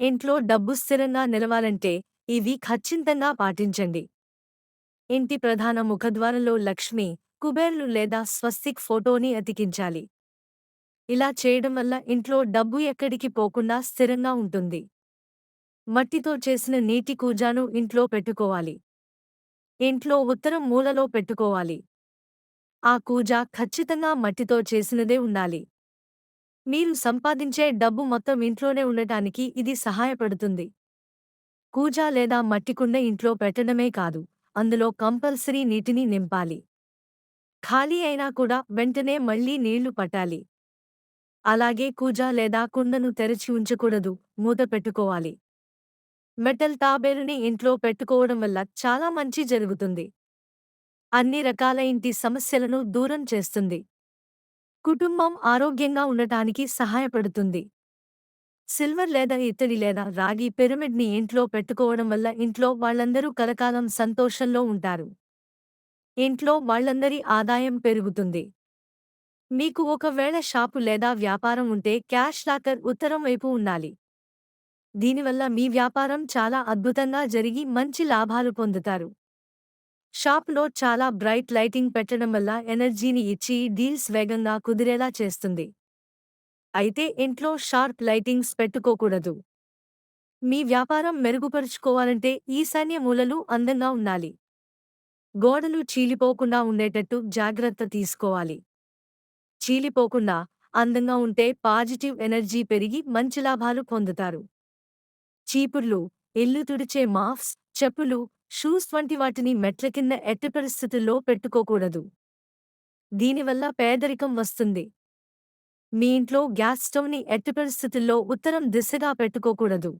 ఇంట్లో డబ్బు స్థిరంగా నిలవాలంటే ఇవి ఖచ్చితంగా పాటించండి. ఇంటి ప్రధాన ముఖద్వారంలో లక్ష్మి కుబేర్లు లేదా స్వస్తిక్ ఫోటోని అతికించాలి. ఇలా చేయడం వల్ల ఇంట్లో డబ్బు ఎక్కడికి పోకుండా స్థిరంగా ఉంటుంది. మట్టితో చేసిన నీటి కూజాను ఇంట్లో పెట్టుకోవాలి. ఇంట్లో ఉత్తరం మూలలో పెట్టుకోవాలి. ఆ కూజ ఖచ్చితంగా మట్టితో చేసినదే ఉండాలి. మీరు సంపాదించే డబ్బు మొత్తం ఇంట్లోనే ఉండటానికి ఇది సహాయపడుతుంది. కూజ లేదా మట్టికుండ ఇంట్లో పెట్టడమే కాదు అందులో కంపల్సరీ నీటిని నింపాలి. ఖాళీ అయినా కూడా వెంటనే మళ్ళీ నీళ్ళు పట్టాలి. అలాగే కూజ లేదా కుండను తెరచి ఉంచకూడదు మూత పెట్టుకోవాలి. మెటల్ తాబేలుని ఇంట్లో పెట్టుకోవడం వల్ల చాలా మంచి జరుగుతుంది. అన్ని రకాల ఇంటి సమస్యలను దూరం చేస్తుంది. కుటుంబం ఆరోగ్యంగా ఉండటానికి సహాయపడుతుంది. సిల్వర్ లేదా ఇత్తడి లేదా రాగి పిరమిడ్ని ఇంట్లో పెట్టుకోవడం వల్ల ఇంట్లో వాళ్ళందరూ కలకాలం సంతోషంలో ఉంటారు. ఇంట్లో వాళ్ళందరి ఆదాయం పెరుగుతుంది. మీకు ఒకవేళ షాపు లేదా వ్యాపారం ఉంటే క్యాష్ లాకర్ ఉత్తరం వైపు ఉండాలి. దీనివల్ల మీ వ్యాపారం చాలా అద్భుతంగా జరిగి మంచి లాభాలు పొందుతారు. షాప్లో చాలా బ్రైట్ లైటింగ్ పెట్టడం వల్ల ఎనర్జీని ఇచ్చి డీల్స్ వేగంగా కుదిరేలా చేస్తుంది. అయితే ఇంట్లో షార్ప్ లైటింగ్స్ పెట్టుకోకూడదు. మీ వ్యాపారం మెరుగుపరుచుకోవాలంటే ఈశాన్య మూలలు అందంగా ఉండాలి. గోడలు చీలిపోకుండా ఉండేటట్టు జాగ్రత్త తీసుకోవాలి. చీలిపోకుండా అందంగా ఉంటే పాజిటివ్ ఎనర్జీ పెరిగి మంచి లాభాలు పొందుతారు. చీపుర్లు ఇల్లు తుడిచే మాఫ్స్ చెప్పులు షూస్ వంటి వాటిని మెట్ల కింద ఎట్టి పరిస్థితుల్లో పెట్టుకోకూడదు. దీనివల్ల పేదరికం వస్తుంది. మీ ఇంట్లో గ్యాస్ స్టవ్ని ఎట్టి పరిస్థితుల్లో ఉత్తరం దిశగా పెట్టుకోకూడదు.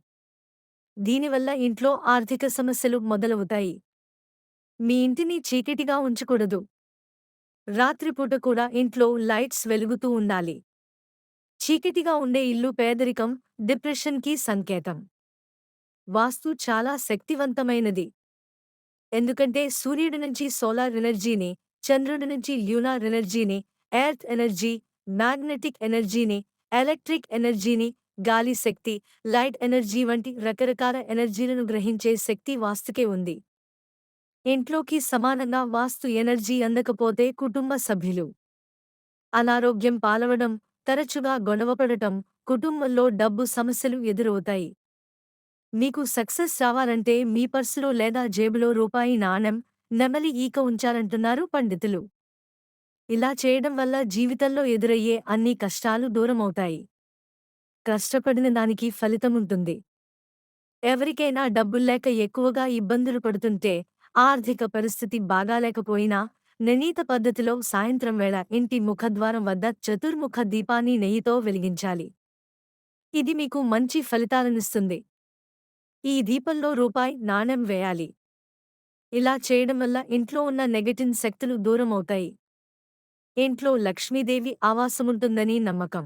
దీనివల్ల ఇంట్లో ఆర్థిక సమస్యలు మొదలవుతాయి. మీ ఇంటిని చీకటిగా ఉంచకూడదు. రాత్రిపూట కూడా ఇంట్లో లైట్స్ వెలుగుతూ ఉండాలి. చీకటిగా ఉండే ఇల్లు పేదరికం డిప్రెషన్కి సంకేతం. వాస్తు చాలా శక్తివంతమైనది. ఎందుకంటే సూర్యుడి నుంచి సోలార్ ఎనర్జీని చంద్రుడి నుంచి ల్యూనార్ ఎనర్జీని ఎర్త్ ఎనర్జీ మ్యాగ్నెటిక్ ఎనర్జీని ఎలక్ట్రిక్ ఎనర్జీని గాలి శక్తి లైట్ ఎనర్జీ వంటి రకరకాల ఎనర్జీలను గ్రహించే శక్తి వాస్తుకే ఉంది. ఇంట్లోకి సమానంగా వాస్తు ఎనర్జీ అందకపోతే కుటుంబ సభ్యులు. అనారోగ్యం పాలవడం తరచుగా గొడవపడటం కుటుంబంలో డబ్బు సమస్యలు ఎదురవుతాయి. మీకు సక్సెస్ రావాలంటే మీ పర్సులో లేదా జేబులో రూపాయి నాణెం నెమలి ఈక ఉంచాలంటున్నారు పండితులు. ఇలా చేయడం వల్ల జీవితంలో ఎదురయ్యే అన్ని కష్టాలు దూరమవుతాయి. కష్టపడిన దానికి ఫలితముంటుంది. ఎవరికైనా డబ్బుల్లేక ఎక్కువగా ఇబ్బందులు పడుతుంటే ఆర్థిక పరిస్థితి బాగాలేకపోయినా నిర్ణీత పద్ధతిలో సాయంత్రం వేళ ఇంటి ముఖద్వారం వద్ద చతుర్ముఖ దీపాన్ని నెయ్యితో వెలిగించాలి. ఇది మీకు మంచి ఫలితాలనిస్తుంది. ఈ దీపంలో రూపాయి నాణెం వేయాలి. ఇలా చేయడం వల్ల ఇంట్లో ఉన్న నెగటివ్ శక్తులు దూరమవుతాయి ఇంట్లో లక్ష్మీదేవి ఆవాసముంటుందని నమ్మకం.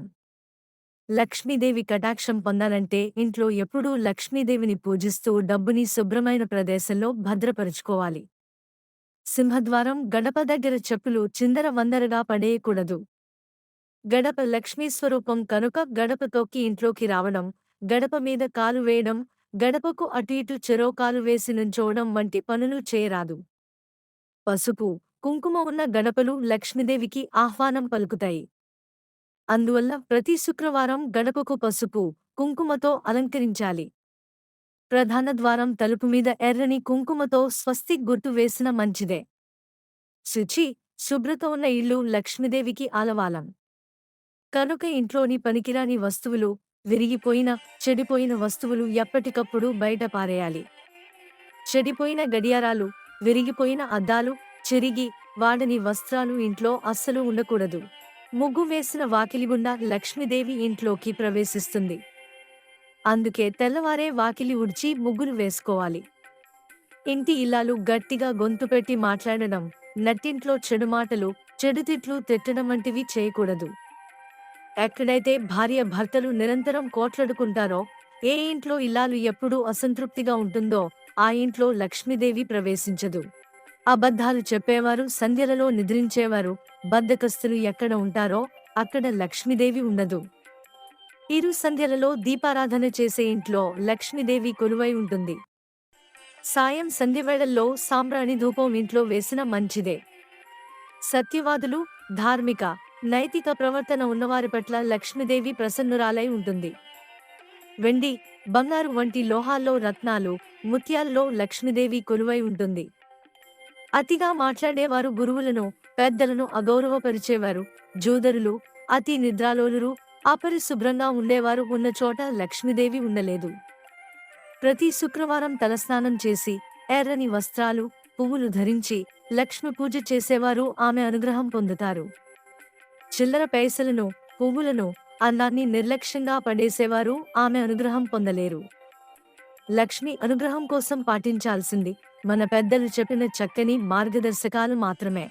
లక్ష్మీదేవి కటాక్షం పొందాలంటే ఇంట్లో ఎప్పుడూ లక్ష్మీదేవిని పూజిస్తూ డబ్బుని శుభ్రమైన ప్రదేశంలో భద్రపరుచుకోవాలి. సింహద్వారం గడప దగ్గర చెప్పులు చిందర వందరగా పడేయకూడదు. గడప లక్ష్మీ స్వరూపం కనుక గడప తొక్కి ఇంట్లోకి రావడం గడప మీద కాలు వేయడం గడపకు అటు ఇటు చెరోకాలు వేసి నుంచోవడం వంటి పనులు చేయరాదు. పసుపు కుంకుమ ఉన్న గడపలు లక్ష్మీదేవికి ఆహ్వానం పలుకుతాయి. అందువల్ల ప్రతి శుక్రవారం గడపకు పసుపు కుంకుమతో అలంకరించాలి. ప్రధాన ద్వారం తలుపు మీద ఎర్రని కుంకుమతో స్వస్తి గుర్తు వేసిన మంచిదే. శుచి శుభ్రత ఉన్న ఇల్లు లక్ష్మీదేవికి ఆలవాలం. కనుక ఇంట్లోని పనికిరాని వస్తువులు విరిగిపోయిన చెడిపోయిన వస్తువులు ఎప్పటికప్పుడు బయట పారేయాలి. చెడిపోయిన గడియారాలు విరిగిపోయిన అద్దాలు చెరిగి వాడని వస్త్రాలు ఇంట్లో అస్సలు ఉండకూడదు. ముగ్గు వేసిన వాకిలి గుండా లక్ష్మీదేవి ఇంట్లోకి ప్రవేశిస్తుంది. అందుకే తెల్లవారే వాకిలి ఉడ్చి ముగ్గురు వేసుకోవాలి. ఇంటి ఇల్లాలు గట్టిగా గొంతు పెట్టి మాట్లాడడం నట్టింట్లో చెడు మాటలు చెడుతిట్లు తిట్టడం వంటివి చేయకూడదు. ఎక్కడైతే భార్య భర్తలు నిరంతరం కోట్లాడుకుంటారో ఏ ఇంట్లో ఇల్లాలు ఎప్పుడూ అసంతృప్తిగా ఉంటుందో ఆ ఇంట్లో లక్ష్మీదేవి ప్రవేశించదు. అబద్ధాలు చెప్పేవారు సంధ్యలలో నిద్రించేవారు బద్దకస్తులు ఎక్కడ ఉంటారో అక్కడ లక్ష్మీదేవి ఉండదు. ఇరు సంధ్యలలో దీపారాధన చేసే ఇంట్లో లక్ష్మీదేవి కొలువై ఉంటుంది. సాయం సంధ్యవేళల్లో సాంబ్రాణి ధూపం ఇంట్లో వేసిన మంచిదే. సత్యవాదులు ధార్మిక నైతిక ప్రవర్తన ఉన్నవారి పట్ల లక్ష్మీదేవి ప్రసన్నురాలై ఉంటుంది. వెండి బంగారు వంటి లోహాల్లో రత్నాలు ముత్యాల్లో లక్ష్మీదేవి కొలువై ఉంటుంది. అతిగా మాట్లాడేవారు గురువులను పెద్దలను అగౌరవపరిచేవారు జూదరులు అతి నిద్రాలోలురు అపరిశుభ్రంగా ఉండేవారు ఉన్న చోట లక్ష్మీదేవి ఉండలేదు. ప్రతి శుక్రవారం తలస్నానం చేసి ఎర్రని వస్త్రాలు పువ్వులు ధరించి లక్ష్మి పూజ చేసేవారు ఆమె అనుగ్రహం పొందుతారు. చిల్లర పైసలను పువ్వులను అన్నాన్ని నిర్లక్ష్యంగా పడేసేవారు ఆమె అనుగ్రహం పొందలేరు. లక్ష్మి అనుగ్రహం కోసం పాటించాల్సింది మన పెద్దలు చెప్పిన చక్కని మార్గదర్శకాలు మాత్రమే.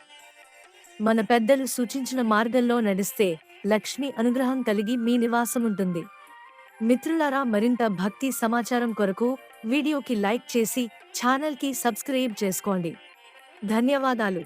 మన పెద్దలు సూచించిన మార్గంలో నడిస్తే లక్ష్మి అనుగ్రహం కలిగి మీ నివాసం ఉంటుంది. మిత్రులారా మరింత భక్తి సమాచారం కొరకు వీడియోకి లైక్ చేసి ఛానల్కి సబ్స్క్రైబ్ చేసుకోండి. ధన్యవాదాలు.